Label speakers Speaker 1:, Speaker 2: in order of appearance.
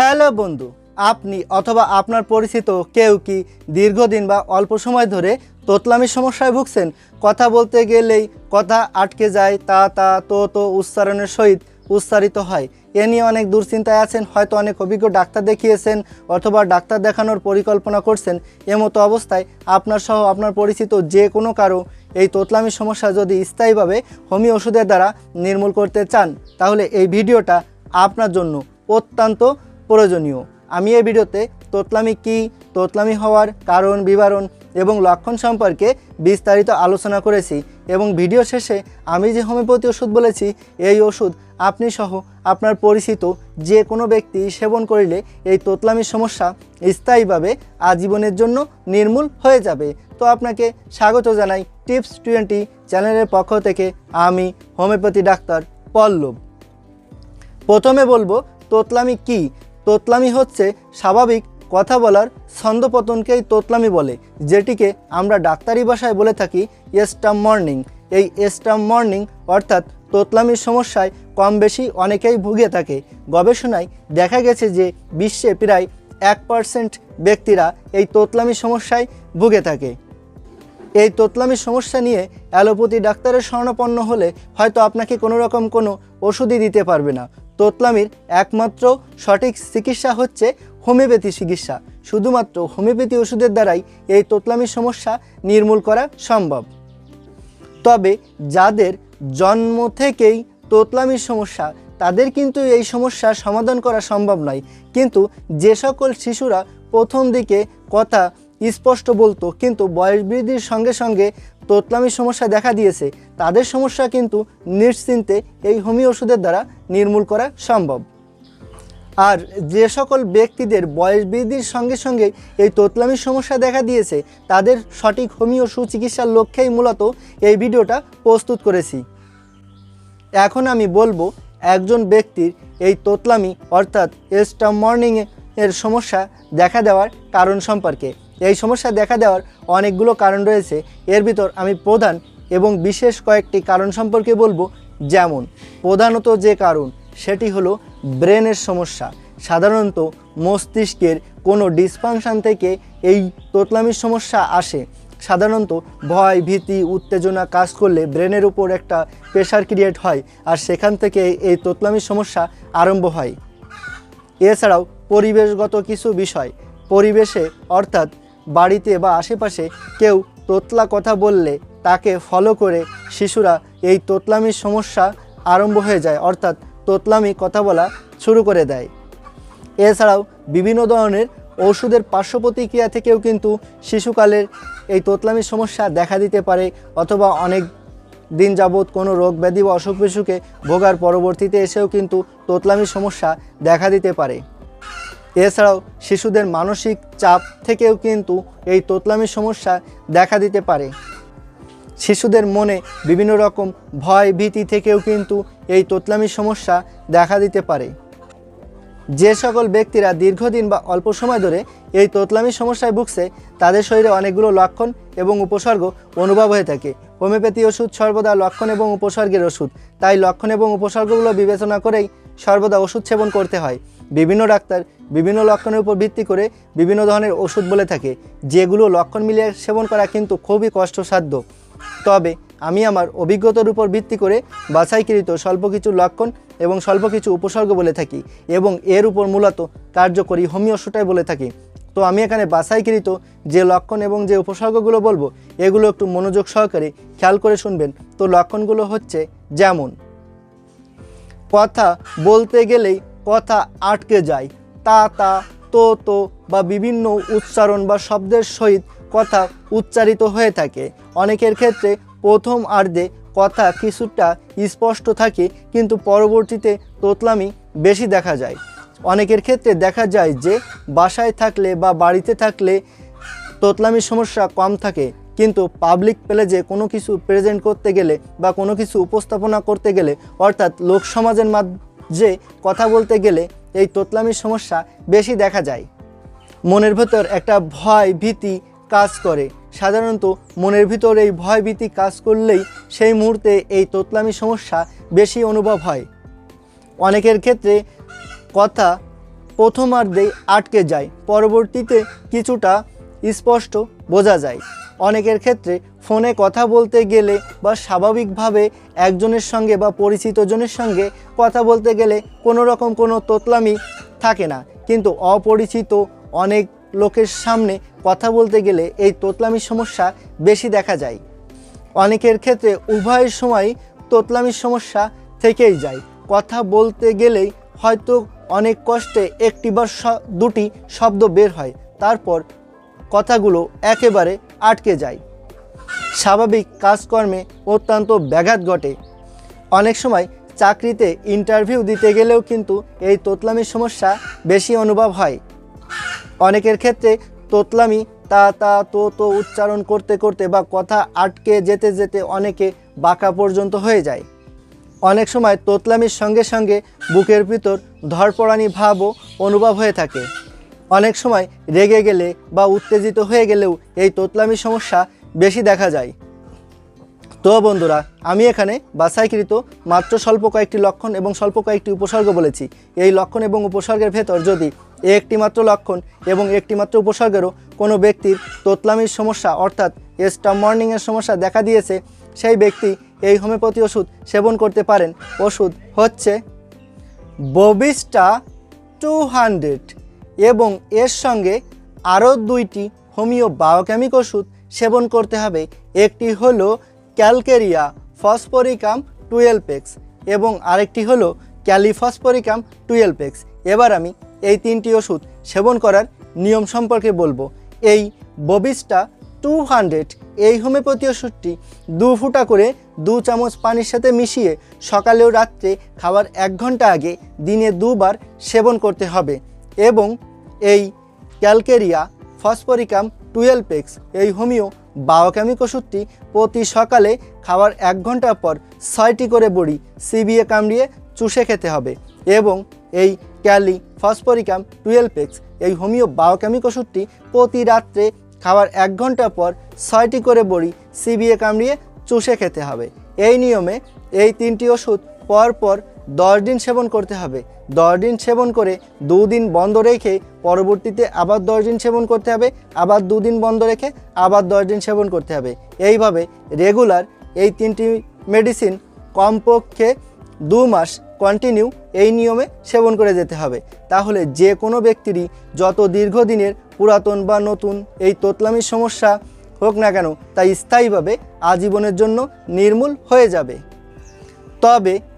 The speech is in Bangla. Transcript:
Speaker 1: হ্যালো বন্ধু, আপনি অথবা আপনার পরিচিত কেউ কি দীর্ঘদিন বা অল্প সময় ধরে তোতলামির সমস্যায় ভুগছেন? কথা বলতে গেলেই কথা আটকে যায়, তা তা, তো তো উচ্চারণের সহিত উচ্চারিত হয়। এ নিয়ে অনেক দুশ্চিন্তায় আছেন, হয়তো অনেক অভিজ্ঞ ডাক্তার দেখিয়েছেন অথবা ডাক্তার দেখানোর পরিকল্পনা করছেন। এমতো অবস্থায় আপনার সহ আপনার পরিচিত যে কোনো কারও এই তোতলামির সমস্যা যদি স্থায়ীভাবে হোমিও ওষুধের দ্বারা নির্মূল করতে চান, তাহলে এই ভিডিওটা আপনার জন্য অত্যন্ত প্রয়োজনীয়। আমি এই ভিডিওতে তোতলামি কি, তোতলামি হওয়ার কারণ, বিবরণ এবং লক্ষণ সম্পর্কে বিস্তারিত আলোচনা করেছি এবং ভিডিও শেষে আমি যে হোমিওপ্যাথি ওষুধ বলেছি, এই ওষুধ আপনি সহ আপনার পরিচিত যে কোনো ব্যক্তি সেবন করিলে এই তোতলামির সমস্যা স্থায়ীভাবে আজীবনের জন্য নির্মূল হয়ে যাবে। তো আপনাকে স্বাগত জানাই টিপস টোয়েন্টি চ্যানেলের পক্ষ থেকে আমি হোমিওপ্যাথি ডাক্তার পল্লব। প্রথমে বলব, তোতলামি কি? তোতলামি হচ্ছে স্বাভাবিক কথা বলার ছন্দপতনকেই তোতলামি বলে, যেটিকে আমরা ডাক্তারি ভাষায় বলে থাকি এস্টাম মর্নিং। এই এস্টাম মর্নিং অর্থাৎ তোতলামির সমস্যায় কম বেশি অনেকেই ভুগে থাকে। গবেষণায় দেখা গেছে যে বিশ্বে প্রায় এক পার্সেন্ট ব্যক্তিরা এই তোতলামি সমস্যায় ভুগে থাকে। এই তোতলামি সমস্যা নিয়ে অ্যালোপ্যাথি ডাক্তারের শরণাপন্ন হলে হয়তো আপনাকে কোনো রকম কোনো ওষুধই দিতে পারবে না। তোতলামির একমাত্র সঠিক চিকিৎসা হচ্ছে হোমিওপ্যাথি চিকিৎসা। শুধুমাত্র হোমিওপ্যাথি ওষুধের দ্বারাই এই তোতলামির সমস্যা নির্মূল করা সম্ভব। তবে যাদের জন্ম থেকেই তোতলামির সমস্যা, তাদের কিন্তু এই সমস্যার সমাধান করা সম্ভব নয়। কিন্তু যে সকল শিশুরা প্রথম দিকে কথা স্পষ্ট বলতো, কিন্তু বয়স বৃদ্ধির সঙ্গে সঙ্গে তোতলামির সমস্যা দেখা দিয়েছে। তাদের সমস্যা কিন্তু নিশ্চিন্তে এই হোমিও ওষুধের দ্বারা নির্মূল করা সম্ভব। আর যে সকল ব্যক্তিদের বয়স বৃদ্ধির সঙ্গে সঙ্গে এই তোতলামির সমস্যা দেখা দিয়েছে, তাদের সঠিক হোমিও সুচিকিৎসার লক্ষ্যেই মূলত এই ভিডিওটা প্রস্তুত করেছি। এখন আমি বলব, একজন ব্যক্তির এই তোতলামি অর্থাৎ এস্টাম মর্নিংয়ের সমস্যা দেখা দেওয়ার কারণ সম্পর্কে। এই সমস্যা দেখা দেওয়ার অনেকগুলো কারণ রয়েছে। এর ভিতর আমি প্রধান এবং বিশেষ কয়েকটি কারণ সম্পর্কে বলব। যেমন, প্রধানত যে কারণ, সেটি হলো ব্রেনের সমস্যা। সাধারণত মস্তিষ্কের কোনো ডিসফাংশন থেকে এই তোতলামির সমস্যা আসে। সাধারণত ভয়, ভীতি, উত্তেজনা কাজ করলে ব্রেনের উপর একটা প্রেশার ক্রিয়েট হয় আর সেখান থেকে এই তোতলামির সমস্যা আরম্ভ হয়। এছাড়াও পরিবেশগত কিছু বিষয়। পরিবেশে অর্থাৎ বাড়িতে বা আশেপাশে কেউ তোতলা কথা বললে তাকে ফলো করে শিশুরা এই তোতলামির সমস্যা আরম্ভ হয়ে যায়, অর্থাৎ তোতলামি কথা বলা শুরু করে দেয়। এছাড়াও বিভিন্ন ধরনের ওষুধের পার্শ্ব প্রতিক্রিয়া থেকেও কিন্তু শিশুকালের এই তোতলামির সমস্যা দেখা দিতে পারে, অথবা অনেক দিন যাবৎ কোনো রোগ ব্যাধি বা অসুখ বিসুখে ভোগার পরবর্তীতে এসেও কিন্তু তোতলামির সমস্যা দেখা দিতে পারে। এছাড়াও শিশুদের মানসিক চাপ থেকেও কিন্তু এই তোতলামির সমস্যা দেখা দিতে পারে। শিশুদের মনে বিভিন্ন রকম ভয় ভীতি থেকেও কিন্তু এই তোতলামির সমস্যা দেখা দিতে পারে। যে সকল ব্যক্তিরা দীর্ঘদিন বা অল্প সময় ধরে এই তোতলামির সমস্যায় ভুগছে, তাদের শরীরে অনেকগুলো লক্ষণ এবং উপসর্গ অনুভব হয়ে থাকে। হোমিওপ্যাথি ওষুধ সর্বদা লক্ষণ এবং উপসর্গের ওষুধ। তাই লক্ষণ এবং উপসর্গগুলো বিবেচনা করেই সর্বদা ওষুধ সেবন করতে হয়। বিভিন্ন ডাক্তার বিভিন্ন লক্ষণের উপর ভিত্তি করে বিভিন্ন ধরনের ওষুধ বলে থাকে, যেগুলো লক্ষণ মিলিয়ে সেবন করা কিন্তু খুবই কষ্টসাধ্য। তবে আমি আমার অভিজ্ঞতার উপর ভিত্তি করে বাছাইকৃত স্বল্প কিছু লক্ষণ এবং স্বল্প কিছু উপসর্গ বলে থাকি এবং এর উপর মূলত কার্যকরী হোমিও ওষুধটাই বলে থাকি। তো আমি এখানে বাছাইকৃত যে লক্ষণ এবং যে উপসর্গগুলো বলব, এগুলো একটু মনোযোগ সহকারে খেয়াল করে শুনবেন। তো লক্ষণগুলো হচ্ছে যেমন কথা বলতে গেলেই কথা আটকে যায়। তা তা, তো তো বা বিভিন্ন উচ্চারণ বা শব্দের সহিত কথা উচ্চারিত হয়ে থাকে। অনেকের ক্ষেত্রে প্রথম আর্ধে কথা কিছুটা স্পষ্ট থাকে, কিন্তু পরবর্তীতে তোতলামি বেশি দেখা যায়। অনেকের ক্ষেত্রে দেখা যায় যে, বাসায় থাকলে বা বাড়িতে থাকলে তোতলামির সমস্যা কম থাকে। কিন্তু পাবলিক প্লেজে কোনো কিছু প্রেজেন্ট করতে গেলে বা কোনো কিছু উপস্থাপনা করতে গেলে, অর্থাৎ লোক সমাজের মাঝে কথা বলতে গেলে এই তোতলামির সমস্যা বেশি দেখা যায়। মনের ভেতর একটা ভয় ভীতি কাজ করে। সাধারণত মনের ভিতর এই ভয় ভীতি কাজ করলেই সেই মুহূর্তে এই তোতলামি সমস্যা বেশি অনুভব হয়। অনেকের ক্ষেত্রে কথা প্রথমার্ধেই আটকে যায়, পরবর্তীতে কিছুটা স্পষ্ট বোঝা যায়। অনেকের ক্ষেত্রে ফোনে কথা বলতে গেলে বা স্বাভাবিকভাবে একজনের সঙ্গে বা পরিচিত জনের সঙ্গে কথা বলতে গেলে কোনো রকম কোনো তোতলামি থাকে না। কিন্তু অপরিচিত অনেক লোকের সামনে কথা বলতে গেলে এই তোতলামির সমস্যা বেশি দেখা যায়। অনেকের ক্ষেত্রে উভয়ের সময় তোতলামির সমস্যা থেকেই যায়। কথা বলতে গেলেই হয়তো অনেক কষ্টে একটি বা দুটি শব্দ বের হয়। তারপর কথাগুলো একেবারে আটকে যায়। স্বাভাবিক কাজকর্মে অত্যন্ত ব্যাঘাত ঘটে। অনেক সময় চাকরিতে ইন্টারভিউ দিতে গেলেও কিন্তু এই তোতলামির সমস্যা বেশি অনুভব হয়। অনেকের ক্ষেত্রে তোতলামি তা তা, তো তো উচ্চারণ করতে করতে বা কথা আটকে যেতে যেতে অনেকে বাঁকা পর্যন্ত হয়ে যায়। অনেক সময় তোতলামির সঙ্গে সঙ্গে বুকের ভিতর ধরপড়ানি ভাবও অনুভব হয়ে থাকে। অনেক সময় রেগে গেলে বা উত্তেজিত হয়ে গেলেও এই তোতলামির সমস্যা বেশি দেখা যায়। তো বন্ধুরা, আমি এখানে বাছাইকৃত মাত্র স্বল্প কয়েকটি লক্ষণ এবং স্বল্প কয়েকটি উপসর্গ বলেছি। এই লক্ষণ এবং উপসর্গের ভেতর যদি একটি মাত্র লক্ষণ এবং একটি মাত্র উপসর্গেরও কোনো ব্যক্তির তোতলামির সমস্যা অর্থাৎ স্টাম মর্নিংয়ের সমস্যা দেখা দিয়েছে, সেই ব্যক্তি এই হোমিওপ্যাথি ওষুধ সেবন করতে পারেন। ওষুধ হচ্ছে ববিস্টা টু হান্ড্রেড। এবং এর সঙ্গে আরও দুইটি হোমিও বায়োকেমিক ওষুধ সেবন করতে হবে। একটি হলো ক্যালকেরিয়া ফসফরিকাম টুয়েলভ এক্স এবং আরেকটি হলো ক্যালিফসফরিকাম টুয়েলভ এক্স এবার আমি এই তিনটি ওষুধ সেবন করার নিয়ম সম্পর্কে বলব। এই ববিস্টা টু হান্ড্রেড, এই হোমিওপ্যাথি ওষুধটি দু ফুটা করে দু চামচ পানির সাথে মিশিয়ে সকালে ও রাত্রে খাওয়ার এক ঘণ্টা আগে দিনে দুবার সেবন করতে হবে এবং এই ক্যালকেরিয়া ফসফরিকাম টুয়েলভ এক্স এই হোমিও বায়োকেমিক ওষুধটি প্রতি সকালে খাওয়ার এক ঘণ্টা পর ছয়টি করে বড়ি সিবিএ কামড়িয়ে চুষে খেতে হবে এবং এই ক্যালি ফসফরিকাম টুয়েলভ এক্স এই হোমিও বায়োকেমিক ওষুধটি প্রতি রাত্রে খাওয়ার এক ঘণ্টা পর ছয়টি করে বড়ি সিবিএ কামড়িয়ে চুষে খেতে হবে। এই নিয়মে এই তিনটি ওষুধ পর পর দশ দিন সেবন করতে হবে। দশ দিন সেবন করে দুদিন বন্ধ রেখে পরবর্তীতে আবার দশ দিন সেবন করতে হবে, আবার দুদিন বন্ধ রেখে আবার দশ দিন সেবন করতে হবে। এইভাবে রেগুলার এই তিনটি মেডিসিন কমপক্ষে দু মাস কন্টিনিউ এই নিয়মে সেবন করে যেতে হবে। তাহলে যে কোনো ব্যক্তিরই যত দীর্ঘদিনের পুরাতন বা নতুন এই তোতলামির সমস্যা হোক না কেন, তা স্থায়ীভাবে আজীবনের জন্য নির্মূল হয়ে যাবে। তবে